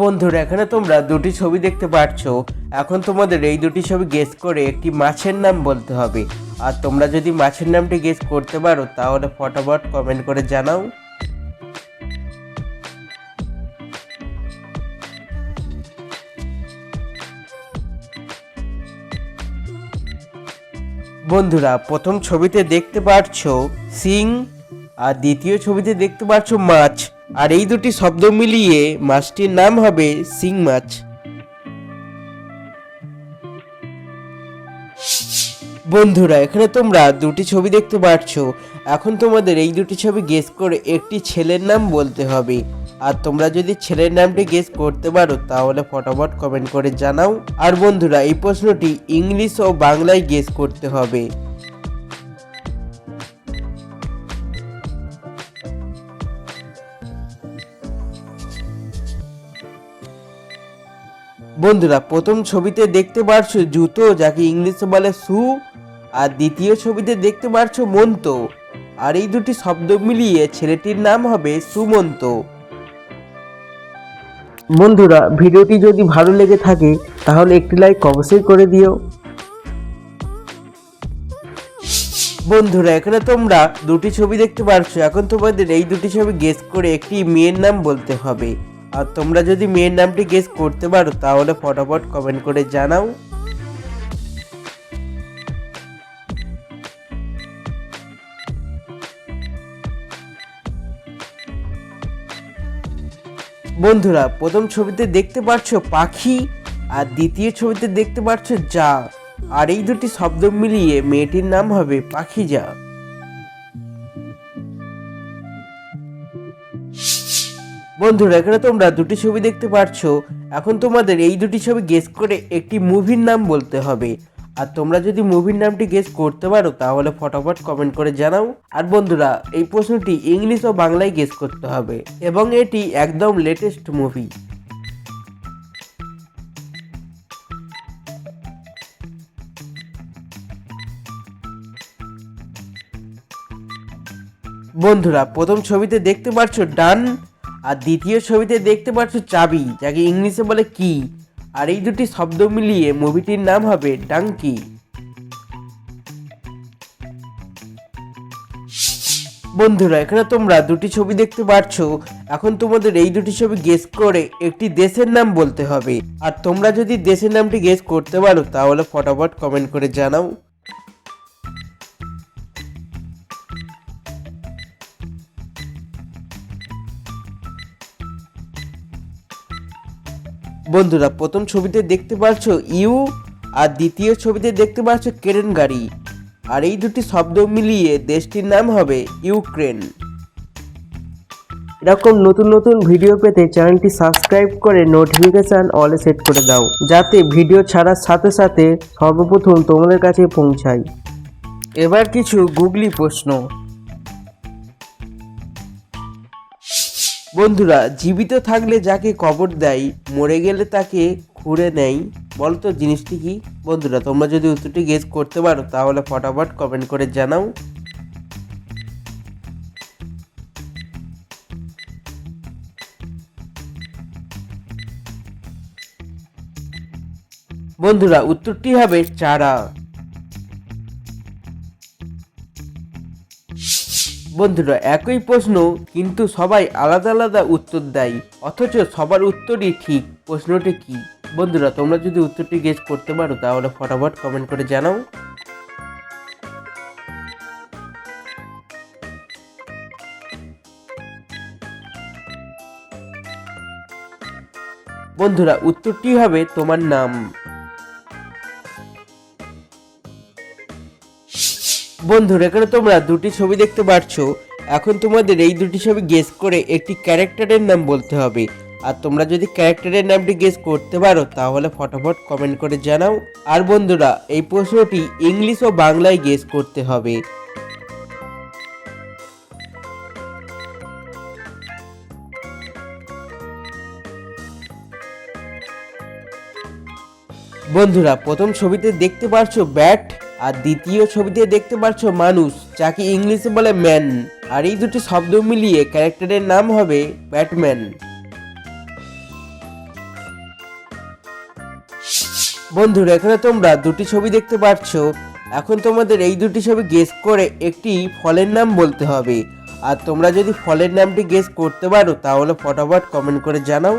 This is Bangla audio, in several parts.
বন্ধুরা, এখানে তোমরা দুটি ছবি দেখতে পাচ্ছ এখন তোমাদের এই দুটি ছবি গেস করে একটি মাছের নাম বলতে হবে। আর তোমরা যদি মাছের নামটি গেস করতে পারো, তাহলে ফটাফট কমেন্ট করে জানাও। বন্ধুরা, প্রথম ছবিতে দেখতে পাচ্ছ সিং, আর দ্বিতীয় ছবিতে দেখতে পাচ্ছ মাছ। আর এই দুটি শব্দ মিলিয়ে মাছটির নাম হবে সিং মাছ। বন্ধুরা, এখানে তোমরা দুটি ছবি দেখতে পাচ্ছ এখন তোমাদের এই দুটি ছবি গেস করে একটি ছেলের নাম বলতে হবে। আর তোমরা যদি ছেলের নামটি গেস করতে পারো, তাহলে ফটাফট কমেন্ট করে জানাও। আর বন্ধুরা, এই প্রশ্নটি ইংলিশ ও বাংলায় গেস করতে হবে। বন্ধুরা, প্রথম ছবিতে দেখতে পাচ্ছ জুতো, যাকে ইংলিশে বলে সু, আর দ্বিতীয় ছবিতে দেখতে পাচ্ছ মন্ত। আর এই দুটি শব্দ মিলিয়ে ছেলেটির নাম হবে সুমন্ত। বন্ধুরা, ভিডিওটি যদি ভালো লেগে থাকে, তাহলে একটি লাইক অবশ্যই করে দিও। বন্ধুরা, এখানে তোমরা দুটি ছবি দেখতে পারছ। এখন তোমাদের এই দুটি ছবি গেস করে একটি মেয়ের নাম বলতে হবে। আর তোমরা যদি মেয়ের নামটি গেস করতে পারো, তাহলে ফটাফট কমেন্ট করে জানাও। বন্ধুরা, প্রথম ছবিতে দেখতে পাচ্ছ পাখি, আর দ্বিতীয় ছবিতে দেখতে পাচ্ছ যা। আর এই দুটি শব্দ মিলিয়ে মেয়েটির নাম হবে পাখি যা বন্ধুরা, এখানে তোমরা দুটি ছবি দেখতে পাচ্ছ এখন তোমাদের এই দুটি ছবি গেস করে একটি মুভির নাম বলতে হবে। আর তোমরা যদি মুভির নামটি গেস করতে পারো, তাহলে ফটাফট কমেন্ট করে জানাও। আর বন্ধুরা, এই প্রশ্নটি ইংলিশ ও বাংলায় গেস করতে হবে, এবং এটি একদম লেটেস্ট মুভি বন্ধুরা, প্রথম ছবিতে দেখতে পাচ্ছ ডান। আর দ্বিতীয় ছবিতে দেখতে পাচ্ছ চাবি, যাকে ইংলিশে বলে কি। আর এই দুটি শব্দ মিলিয়ে মুভিটির নাম হবে ডাঙ্কি। বন্ধুরা, এখানে তোমরা দুটি ছবি দেখতে পাচ্ছ এখন তোমাদের এই দুটি ছবি গেস করে একটি দেশের নাম বলতে হবে। আর তোমরা যদি দেশের নামটি গেস করতে পারো, তাহলে ফটাফট কমেন্ট করে জানাও। বন্ধুরা, প্রথম ছবিতে দেখতে পাচ্ছ ইউ, আর দ্বিতীয় ছবিতে দেখতে পাচ্ছ কেরেন গাড়ি। আর এই দুটি শব্দ মিলিয়ে দেশটির নাম হবে ইউক্রেন। এরকম নতুন নতুন ভিডিও পেতে চ্যানেলটি সাবস্ক্রাইব করে নোটিফিকেশান অলে সেট করে দাও, যাতে ভিডিও ছাড়ার সাথে সাথে সর্বপ্রথম তোমাদের কাছে পৌঁছায়। এবার কিছু গুগলি প্রশ্ন। বন্ধুরা, জীবিত থাকলে যাকে কবর দেয়, মরে গেলে তাকে খুঁড়ে নেয়। বলো তো জিনিসটি কি? বন্ধুরা, তোমরা যদি উত্তরটি গেস করতে পারো, তাহলে ফটাফট কমেন্ট করে জানাও। বন্ধুরা, উত্তরটি হবে চারা। বন্ধুরা, একই প্রশ্ন, কিন্তু সবাই আলাদা আলাদা উত্তর দেয়। অথচ সবার উত্তরই ঠিক, প্রশ্নটি কি? বন্ধুরা, তোমরা যদি উত্তরটি গেস করতে পারো, তাহলে ফটাফট কমেন্ট করে জানাও। বন্ধুরা, উত্তরটি হবে তোমার নাম। বন্ধুরা এখানে তোমরা দুটি ছবি দেখতে পাচ্ছ এখন তোমাদের এই দুটি ছবি গেস করে একটি ক্যারেক্টারের নাম বলতে হবে। আর তোমরা যদি ক্যারেক্টারের নামটি গেস করতে পারো, তাহলে ফটাফট কমেন্ট করে জানাও। আর বন্ধুরা, এই প্রশ্নটি ইংলিশ ও বাংলায় গেস করতে হবে। বন্ধুরা, প্রথম ছবিতে দেখতে পাচ্ছ ব্যাট আর দ্বিতীয় ছবিতে দেখতে পারছ মানুষ, যাকে ইংলিশে বলে ম্যান। আর এই দুটি শব্দ মিলিয়ে ক্যারেক্টারের নাম হবে ব্যাটম্যান। বন্ধুরা, এখানে তোমরা দুটি ছবি দেখতে পাচ্ছো। এখন তোমাদের এই দুটি ছবি গেস করে একটি ফলের নাম বলতে হবে। আর তোমরা যদি ফলের নামটি গেস করতে পারো, তাহলে ফটাফট কমেন্ট করে জানাও।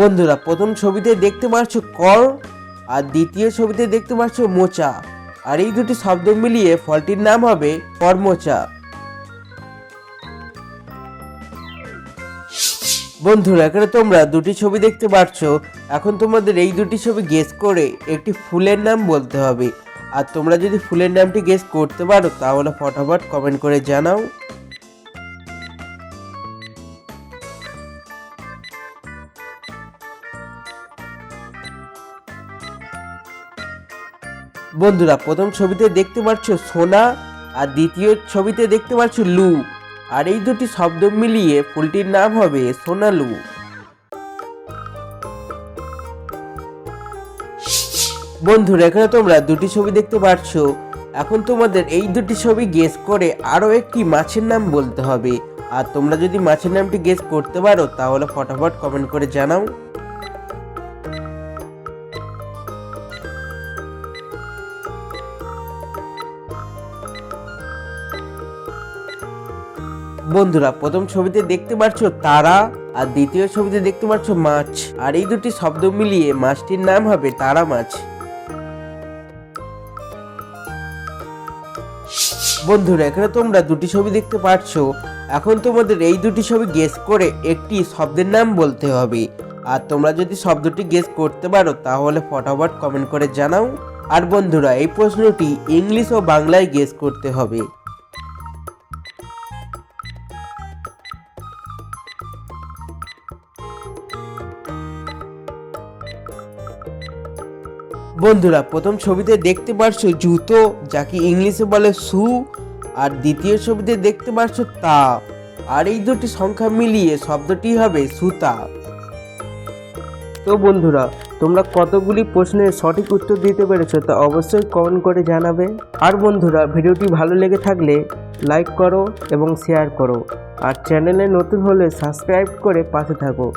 বন্ধুরা, প্রথম ছবিতে দেখতে পাচ্ছ কর, আর দ্বিতীয় ছবিতে দেখতে পাচ্ছ মোচা। আর এই দুটি শব্দ মিলিয়ে ফলটির নাম হবে করমোচা। বন্ধুরা, এখানে তোমরা দুটি ছবি দেখতে পাচ্ছ। এখন তোমাদের এই দুটি ছবি গেস করে একটি ফুলের নাম বলতে হবে। আর তোমরা যদি ফুলের নামটি গেস করতে পারো, তাহলে ফটাফট কমেন্ট করে জানাও। বন্ধুরা, প্রথম ছবিতে দেখতে পাচ্ছ সোনা আর দ্বিতীয় ছবিতে দেখতে পাচ্ছ লু। আর এই দুটি শব্দ মিলিয়ে ফুলটির নাম হবে সোনালু বন্ধুরা, এখানে তোমরা দুটি ছবি দেখতে পাচ্ছ। এখন তোমাদের এই দুটি ছবি গেস করে আরও একটি মাছের নাম বলতে হবে। আর তোমরা যদি মাছের নামটি গেস করতে পারো, তাহলে ফটাফট কমেন্ট করে জানাও। বন্ধুরা, প্রথম ছবিতে দেখতে পাচ্ছ তারা আর দ্বিতীয় ছবিতে দেখতে পাচ্ছ মাছ। আর এই দুটি শব্দ মিলিয়ে মাছটির নাম হবে তারা মাছ। বন্ধুরা, এখানে তোমরা দুটি ছবি দেখতে পাচ্ছ এখন তোমাদের এই দুটি ছবি গেস করে একটি শব্দের নাম বলতে হবে। আর তোমরা যদি শব্দটি গেস করতে পারো, তাহলে ফটাফট কমেন্ট করে জানাও। আর বন্ধুরা, এই প্রশ্নটি ইংলিশ ও বাংলায় গেস করতে হবে। বন্ধুরা, প্রথম ছবিতে দেখতে পারছ জুতো, যাকে ইংলিশে বলে শু আর দ্বিতীয় ছবিতে দেখতে পারছ তা। আর এই দুটি সংখ্যা মিলিয়ে শব্দটি হবে সুতা। তো বন্ধুরা, তোমরা কতগুলি প্রশ্নের সঠিক উত্তর দিতে পেরেছ তা অবশ্যই কমেন্ট করে জানাবে। আর বন্ধুরা, ভিডিওটি ভালো লেগে থাকলে লাইক করো এবং শেয়ার করো। আর চ্যানেলে নতুন হলে সাবস্ক্রাইব করে পাশে থাকো।